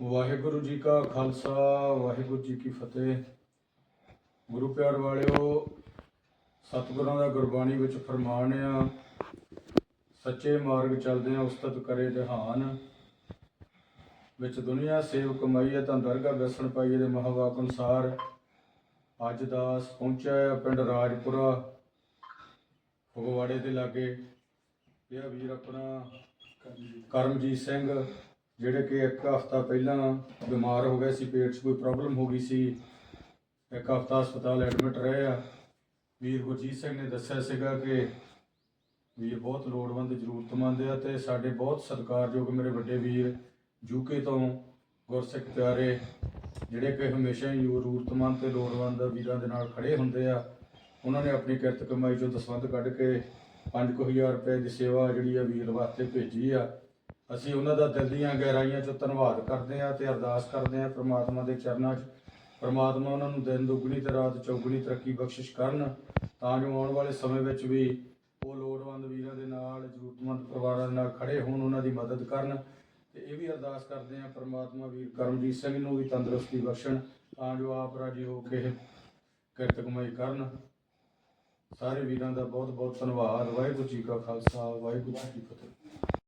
ਵਾਹਿਗੁਰੂ ਜੀ ਕਾ ਖਾਲਸਾ, ਵਾਹਿਗੁਰੂ ਜੀ ਕੀ ਫਤਿਹ। ਗੁਰੂ ਪਿਆਰ ਵਾਲਿਓ, ਸਤਿਗੁਰਾਂ ਦਾ ਗੁਰਬਾਣੀ ਵਿੱਚ ਫਰਮਾਨ ਆ, ਸੱਚੇ ਮਾਰਗ ਚੱਲਦੇ ਆ ਉਸਤਤ ਕਰੇ ਜਹਾਨ। ਵਿੱਚ ਦੁਨੀਆ ਸੇਵ ਕਮਾਈਏ ਤਾਂ ਦਰਗਾਹ ਬਸਣ ਪਾਈਏ ਦੇ ਮਹਾਵਾਕ ਅਨੁਸਾਰ ਅੱਜ ਦਾਸ ਪਹੁੰਚਿਆ ਪਿੰਡ ਰਾਜਪੁਰਾ, ਫਗਵਾੜੇ ਦੇ ਲਾਗੇ। ਇਹ ਵੀਰ ਆਪਣਾ ਕਰਮਜੀਤ ਸਿੰਘ। ਜਿਹੜੇ ਕਿ ਇੱਕ ਹਫ਼ਤਾ ਪਹਿਲਾਂ ਬਿਮਾਰ ਹੋ ਗਏ ਸੀ, ਪੇਟ 'ਚ ਕੋਈ ਪ੍ਰੋਬਲਮ ਹੋ ਗਈ ਸੀ, ਇੱਕ ਹਫ਼ਤਾ ਹਸਪਤਾਲ ਐਡਮਿਟ ਰਹੇ ਆ। ਵੀਰ ਗੁਰਜੀਤ ਸਿੰਘ ਨੇ ਦੱਸਿਆ ਸੀਗਾ ਕਿ ਵੀਰ ਬਹੁਤ ਲੋੜਵੰਦ, ਜ਼ਰੂਰਤਮੰਦ ਆ ਤੇ ਸਾਡੇ ਬਹੁਤ ਸਤਿਕਾਰਯੋਗ ਮੇਰੇ ਵੱਡੇ ਵੀਰ ਯੂਕੇ ਤੋਂ ਗੁਰਸਿੱਖ ਪਿਆਰੇ, ਜਿਹੜੇ ਕਿ ਹਮੇਸ਼ਾ ਹੀ ਜ਼ਰੂਰਤਮੰਦ ਤੇ ਲੋੜਵੰਦ ਵੀਰਾਂ ਦੇ ਨਾਲ ਖੜੇ ਹੁੰਦੇ ਆ। ਉਹਨਾਂ ਨੇ ਆਪਣੀ ਕਿਰਤ ਕਮਾਈ ਚੋਂ ਦਸਵੰਧ ਕੱਢ ਕੇ 5000 ਰੁਪਏ ਦੀ ਸੇਵਾ ਜਿਹੜੀ ਆ ਵੀਰ ਵਾਸਤੇ ਭੇਜੀ ਆ। ਅਸੀਂ ਉਹਨਾਂ ਦਾ ਦਿਲ ਦੀਆਂ ਗਹਿਰਾਈਆਂ ਚੋਂ ਧੰਨਵਾਦ ਕਰਦੇ ਹਾਂ ਤੇ ਅਰਦਾਸ ਕਰਦੇ ਹਾਂ ਪ੍ਰਮਾਤਮਾ ਦੇ ਚਰਨਾਂ 'ਚ। ਪ੍ਰਮਾਤਮਾ ਉਹਨਾਂ ਨੂੰ ਦਿਨ ਦੁੱਗਣੀ ਤੇ ਰਾਤ ਚੌਗਣੀ ਤਰੱਕੀ ਬਖਸ਼ਿਸ਼ ਕਰਨ ਤਾਂ ਜੋ ਆਉਣ ਵਾਲੇ ਸਮੇਂ ਵਿੱਚ ਵੀ ਉਹ ਲੋੜਵੰਦ ਵੀਰਾਂ ਦੇ ਨਾਲ, ਜ਼ਰੂਰਤਮੰਦ ਪਰਿਵਾਰਾਂ ਦੇ ਨਾਲ ਖੜੇ ਹੋਣ, ਉਹਨਾਂ ਦੀ ਮਦਦ ਕਰਨ। ਤੇ ਇਹ ਵੀ ਅਰਦਾਸ ਕਰਦੇ ਹਾਂ ਪ੍ਰਮਾਤਮਾ ਵੀਰ ਕਰਮਜੀਤ ਸਿੰਘ ਨੂੰ ਵੀ ਤੰਦਰੁਸਤੀ ਬਖਸ਼ਣ, ਤਾਂ ਜੋ ਆਪ ਰਾਜੀ ਹੋ ਕੇ ਕਿਰਤ ਕਮਾਈ ਕਰਨ। ਸਾਰੇ ਵੀਰਾਂ ਦਾ ਬਹੁਤ ਬਹੁਤ ਧੰਨਵਾਦ। ਵਾਹਿਗੁਰੂ ਜੀ ਕਾ ਖਾਲਸਾ, ਵਾਹਿਗੁਰੂ ਜੀ ਕੀ ਫਤਿਹ।